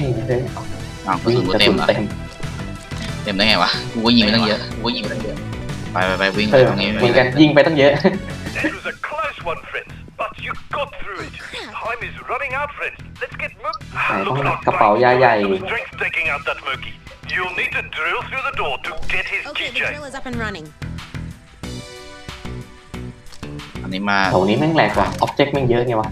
นี่เลยอ้าวกระวิ่สุงนกูกระเต็สุมนเหรอเต็มเต็มได้ไงวะกูก็ยิงไปตั้งเยอะกูก็ยิงไปตั้งเยอะไปไปไปวิ่งไปเออตรงนี้เหมือนกันยิงไปตั้งเยอะ That was a close one, friends. But you got through it. Time is running out, friends. Let's get moving. ไหนต้องกระเป๋ายาใหญ่ Strength taking out that Murky. You'll need to drill through the door to get his Okay, the keychain. drill is up and running. อันนี้มา แถวนี้แม่งแหลกว่ะอ็อบเจกต์แม่งเยอะไงวะ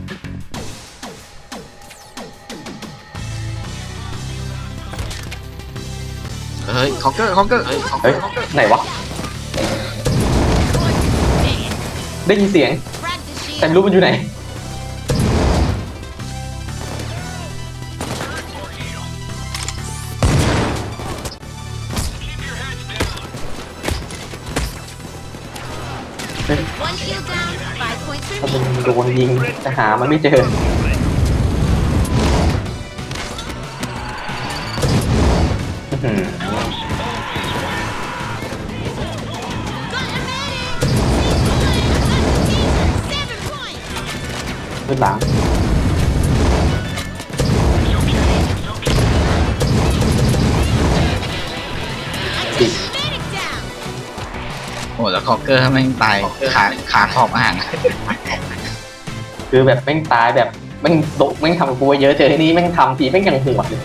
เฮ้ยคอกเกอร์คอกเกอร์เฮ้ยคอกเกอเฮ้ยร์คอกเกอร์ไหนวะ ได้ยินเสียง Frag the แต่ shield. ไม่รู้มันอยู่ไหน One shield down. Five points ถ้ามัน remaining. โดนยิงจะหามันไม่เจอ ขึ้นหลังติดโอ้แล้วคอกเกอร์แม่งตายขาขาขอบอ่างคือแบบแม่งตายแบบแม่งโดกแม่งทำกูไว้เยอะเจอไอ้นี่แม่งทำทีแม่งยังหัวเลย